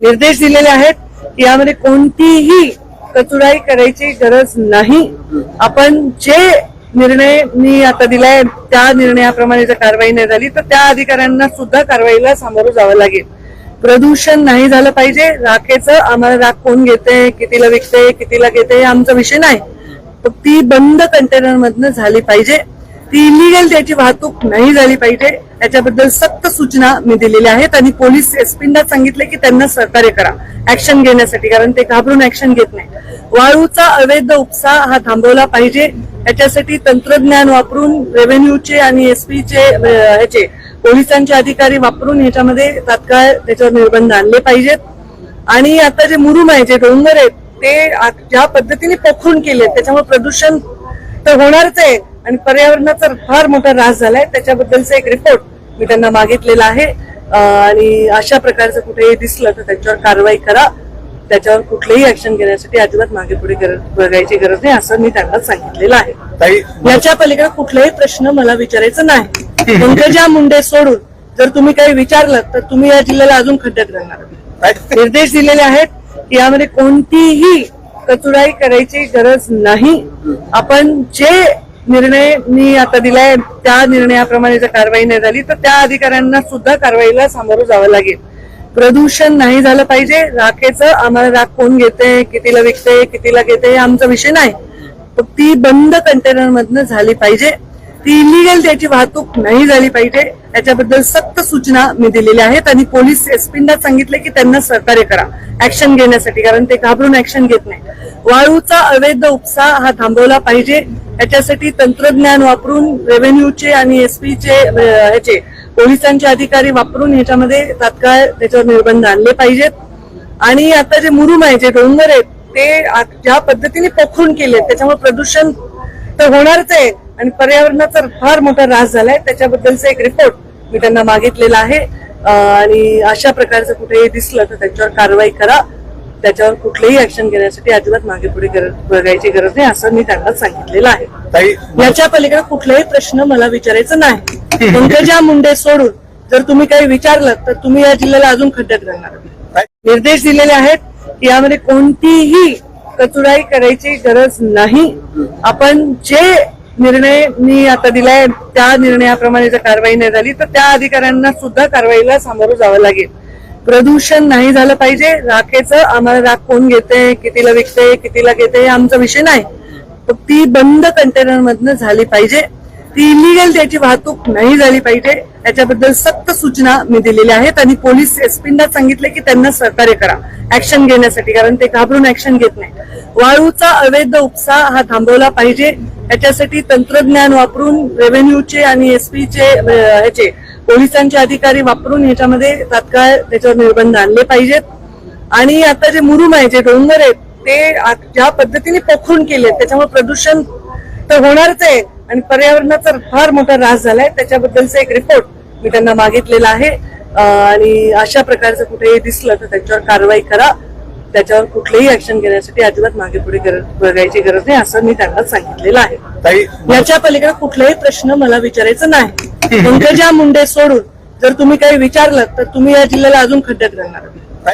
निर्देश दिलेले आहेत की यामध्ये कोणतीही कचुराई करायची गरज नाही. आपण जे निर्णय मी आता दिलाय त्या निर्णयाप्रमाणे जर कारवाई नाही झाली तर त्या अधिकाऱ्यांना सुद्धा कारवाईला सामोरं जावं लागेल. प्रदूषण नाही झालं पाहिजे. राखेचं आम्हाला राख कोण घेते कितीला विकते कितीला घेते आमचा विषय नाही. तर ती बंद कंटेनर मधनं झाली पाहिजे. ती इलिगल त्याची वाहतूक नाही झाली पाहिजे. याच्याबद्दल सक्त सूचना मी दिलेल्या आहेत आणि पोलीस एसपींना सांगितले की त्यांना सहकार्य करा. ऍक्शन घेण्यासाठी कारण ते घाबरून ऍक्शन घेत नाही. वाळूचा अवैध उपसा हा थांबवला पाहिजे. याच्यासाठी तंत्रज्ञान वापरून रेव्हेन्यूचे आणि एसपीचे ह्याचे पोलिसांचे अधिकारी वापरून ह्याच्यामध्ये तात्काळ त्याच्यावर निर्बंध आणले पाहिजेत. आणि आता जे मुरुम आहे जे डोंगर आहेत ते ज्या पद्धतीने पोखरून केले त्याच्यामुळे प्रदूषण तर होणारच आहे. आणि पर्यावरणाचा फार मोठा ऱ्हास झालाय. त्याच्याबद्दलचा एक रिपोर्ट मी त्यांना मागितलेला आहे. आणि अशा प्रकारचं कुठेही दिसलं तर त्याच्यावर कारवाई करा. त्याच्यावर कुठलीही ऍक्शन घेण्यासाठी अजिबात मागे पुढे बघायची गरज नाही असं मी त्यांना सांगितलेलं आहे. याच्या पलीकडे कुठलाही प्रश्न मला विचारायचा नाही. पंकजा मुंडे सोडून जर तुम्ही काही विचारलं तर तुम्ही या जिल्ह्याला अजून खड्ड्यात घालणार ताई- निर्देश दिलेले आहेत की यामध्ये कोणतीही कचुराई करायची गरज नाही. आपण जे निर्णय मी आता दिलाय. त्या निर्णयाप्रमाणे जर कारवाई नाही झाली तर त्या अधिकाऱ्यांना सुद्धा कारवाईला सामोरं जावं लागेल. प्रदूषण नाही झालं पाहिजे. राखेचं आम्हाला राख कोण घेते कितीला विकते कितीला घेते हे आमचा विषय नाही. ती बंद कंटेनर मधनं झाली पाहिजे. ती इलिगल त्याची वाहतूक नाही झाली पाहिजे. त्याच्याबद्दल सक्त सूचना मी दिलेल्या आहेत आणि पोलीस एसपींना सांगितले की त्यांना सहकार्य करा. ऍक्शन घेण्यासाठी कारण ते घाबरून ऍक्शन घेत नाही. वाळूचा अवैध उपसा हा थांबवला पाहिजे. याच्यासाठी तंत्रज्ञान वापरून रेव्हेन्यूचे आणि एसपीचे ह्याचे पोलिसांचे अधिकारी वापरून ह्याच्यामध्ये तात्काळ त्याच्यावर निर्बंध आणले पाहिजेत. आणि आता जे मुरुम आहे जे डोंगर आहेत ते ज्या पद्धतीने पोखरून केले त्याच्यामुळे प्रदूषण तर होणारच आहे आणि पर्यावरणाचा फार मोठा ऱ्हास झालाय. त्याच्याबद्दलचा एक रिपोर्ट मी त्यांना मागितलेला आहे. आणि अशा प्रकारचं कुठेही दिसलं तर त्याच्यावर कारवाई करा. त्याच्यावर कुठलीही ऍक्शन घेण्यासाठी अजिबात मागे पुढे बघायची गरज नाही असं मी त्यांना सांगितलेलं आहे. याच्या पलीकडे कुठलाही प्रश्न मला विचारायचा नाही. पंकजा मुंडे सोडून जर तुम्ही काही विचारलं तर तुम्ही या जिल्ह्याला अजून खड्ड्यात ताई- निर्देश दिलेले आहेत की यामध्ये कोणतीही कचुराई करायची गरज नाही. आपण जे निर्णय मी आता दिलाय त्या निर्णयाप्रमाणे जर कारवाई नाही झाली तर त्या अधिकाऱ्यांना सुद्धा कारवाईला सामोरं जावं लागेल. प्रदूषण नाही झालं पाहिजे. राखेचं आम्हाला राख कोण घेते कितीला विकते कितीला घेते हे आमचा विषय नाही. ती बंद कंटेनर मधनं झाली पाहिजे. ती इलिगल त्याची वाहतूक नाही झाली पाहिजे. याच्याबद्दल सक्त सूचना मी दिलेल्या आहेत आणि पोलीस एसपींना सांगितले की त्यांना सहकार्य करा. ऍक्शन घेण्यासाठी कारण ते घाबरून ऍक्शन घेत नाही. वाळूचा अवैध उपसा हा थांबवला पाहिजे. याच्यासाठी तंत्रज्ञान वापरून रेव्हेन्यूचे आणि एसपीचे ह्याचे पोलिसांचे अधिकारी वापरून ह्याच्यामध्ये तात्काळ त्याच्यावर निर्बंध आणले पाहिजेत. आणि आता जे मुरुम आहे जे डोंगर आहेत ते ज्या पद्धतीने पोखरून केले त्याच्यामुळे प्रदूषण तर होणारच आहे आणि पर्यावरणाचा फार मोठा ऱ्हास झालाय. त्याच्याबद्दलचा एक रिपोर्ट मी त्यांना मागितलेला आहे. आणि अशा प्रकारचं कुठेही दिसलं तर त्याच्यावर कारवाई करा. त्याच्यावर कुठलीही ऍक्शन घेण्यासाठी अजिबात मागे पुढे गरज बघायची गरज नाही असं मी त्यांना सांगितलेलं आहे. याच्या पलीकडे कुठलाही प्रश्न मला विचारायचा नाही. पंकजा मुंडे सोडून जर तुम्ही काही विचारलं तर तुम्ही या जिल्ह्याला अजून खड्ड्यात घालणार.